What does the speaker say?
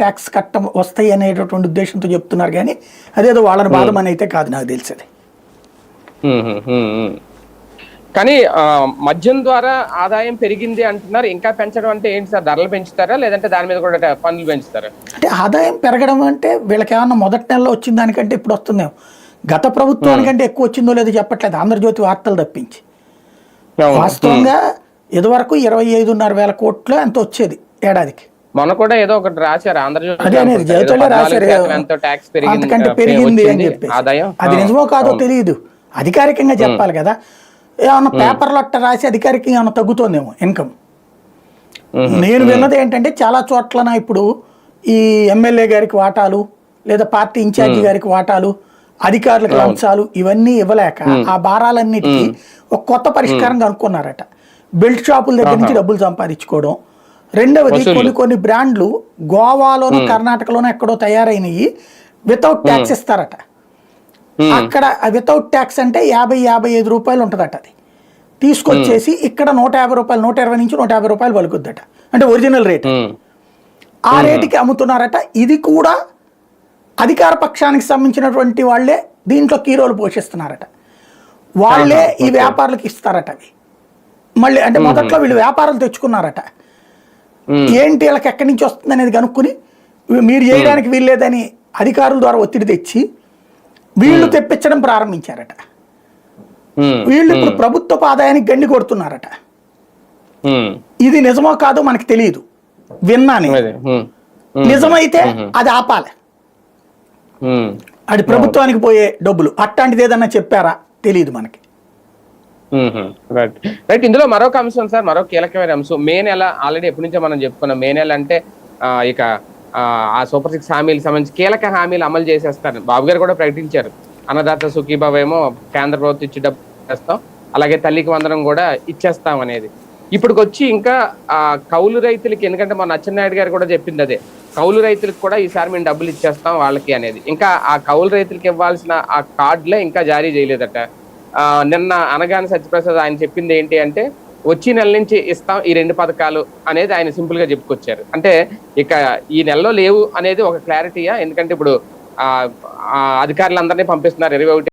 Tax కట్ట వస్తాయి అనేటటువంటి ఉద్దేశంతో చెప్తున్నారు కానీ అదేదో వాళ్ళని బాధమని అయితే కాదు నాకు తెలిసేది. హ్మ్, హ్మ్. కానీ మద్యం ద్వారా ఆదాయం పెరిగింది అంటున్నారు. ఇంకా పెంచడం అంటే ఏంటి సార్? ధరలు పెంచుతారా? లేదంటే దాని మీద కూడా పన్నులు పెంచుతారా? అంటే ఆదాయం పెరగడం అంటే వీళ్ళకి ఏమన్నా మొదటి నెలలో వచ్చిన దానికంటే ఇప్పుడు వస్తుందేమో. గత ప్రభుత్వానికంటే ఎక్కువ వచ్చిందో లేదో చెప్పట్లేదు. ఆంధ్రజ్యోతి వార్తలు తప్పించి. వాస్తవంగా ఇదివరకు ఇరవై ఐదున్నర వేల కోట్లు ఎంత వచ్చేది ఏడాదికి? మొన్న కూడా ఏదో ఒకటి రాశారు ఆంధ్రజ్యోతి అదే అనేది అనుకుంటా. ఏదో జ్యోతిలో 14 రాశారు. శాతం ఎంతో ట్యాక్స్ పెరిగింది అని ఆదాయం? అది నిజమో కాదో. తెలియదు. అధికారికంగా చెప్పాలి కదా. ఏమన్నా పేపర్లో అట్ట రాసి అధికారికంగా ఏమన్నా తగ్గుతోందేమో ఇన్కమ్. నేను విన్నది ఏంటంటే చాలా చోట్లన ఇప్పుడు ఈ ఎమ్మెల్యే గారికి వాటాలు లేదా పార్టీ ఇన్ఛార్జి గారికి వాటాలు అధికారులకు లంచాలు ఇవన్నీ ఇవ్వలేక ఆ భారాలన్నిటికీ ఒక కొత్త పరిష్కారం కనుక్కున్నారట. బెల్ట్ షాపుల దగ్గర నుంచి డబ్బులు సంపాదించుకోవడం రెండవది. కొన్ని కొన్ని బ్రాండ్లు గోవాలోను కర్ణాటకలోనూ ఎక్కడో తయారైనవి వితౌట్ ట్యాక్స్ ఇస్తారట. అక్కడ వితౌట్ ట్యాక్స్ అంటే యాభై యాభై ఐదు రూపాయలు ఉంటుందట అది. తీసుకొచ్చేసి ఇక్కడ నూట యాభై రూపాయలు నూట ఇరవై నుంచి నూట యాభై రూపాయలు పలుకుద్దట. అంటే ఒరిజినల్ రేట్. ఆ రేటుకి అమ్ముతున్నారట. ఇది కూడా అధికార పక్షానికి సంబంధించినటువంటి వాళ్ళే దీంట్లో కీరోలు పోషిస్తున్నారట. వాళ్ళే ఈ వ్యాపారులకు ఇస్తారట అవి. మళ్ళీ అంటే మొదట్లో వీళ్ళు వ్యాపారాలు తెచ్చుకున్నారట. ఏంటి వీళ్ళకి ఎక్కడి నుంచి వస్తుంది అనేది కనుక్కుని మీరు చేయడానికి వీల్లేదని అధికారుల ద్వారా ఒత్తిడి తెచ్చి వీళ్ళు తెప్పించడం ప్రారంభించారట. వీళ్ళు ఇప్పుడు ప్రభుత్వపు ఆదాయానికి గండి కొడుతున్నారట. ఇది నిజమో కాదో మనకి తెలియదు. విన్నాను. నిజమైతే అది ఆపాలి. అది ప్రభుత్వానికి పోయే డబ్బులు. అట్లాంటిది ఏదన్నా చెప్పారా? తెలియదు మనకి. రైట్ రైట్ ఇందులో మరొక అంశం సార్ మరో కీలకమైన అంశం. మే నెల ఆల్రెడీ ఎప్పటి నుంచో మనం చెప్పుకున్నాం. మే నెల అంటే ఇక ఆ, సూపర్ సిక్స్ హామీలకు సంబంధించి కీలక హామీలు అమలు చేసేస్తారు. బాబు గారు కూడా ప్రకటించారు. అన్నదాత సుఖీబాబు ఏమో కేంద్ర ప్రభుత్వం ఇచ్చి డబ్బు చేస్తాం అలాగే తల్లికి వందనం కూడా ఇచ్చేస్తాం అనేది. ఇప్పుడు వచ్చి ఇంకా ఆ కౌలు రైతులకి ఎందుకంటే మన అచ్చెన్నాయుడు గారు కూడా చెప్పింది అదే. కౌలు రైతులకు కూడా ఈసారి మేము డబ్బులు ఇచ్చేస్తాం వాళ్ళకి అనేది. ఇంకా ఆ కౌలు రైతులకి ఇవ్వాల్సిన ఆ కార్డులే ఇంకా జారీ చేయలేదట. నిన్న అనగానే సత్యప్రసాద్ ఆయన చెప్పింది ఏంటి అంటే వచ్చి నెల నుంచి ఇస్తాం ఈ రెండు పథకాలు అనేది ఆయన సింపుల్గా చెప్పుకొచ్చారు. అంటే ఇక ఈ నెలలో లేవు అనేది ఒక క్లారిటీయా? ఎందుకంటే ఇప్పుడు ఆ ఆ అధికారులందరినీ పంపిస్తున్నారు ఇరవై ఒకటి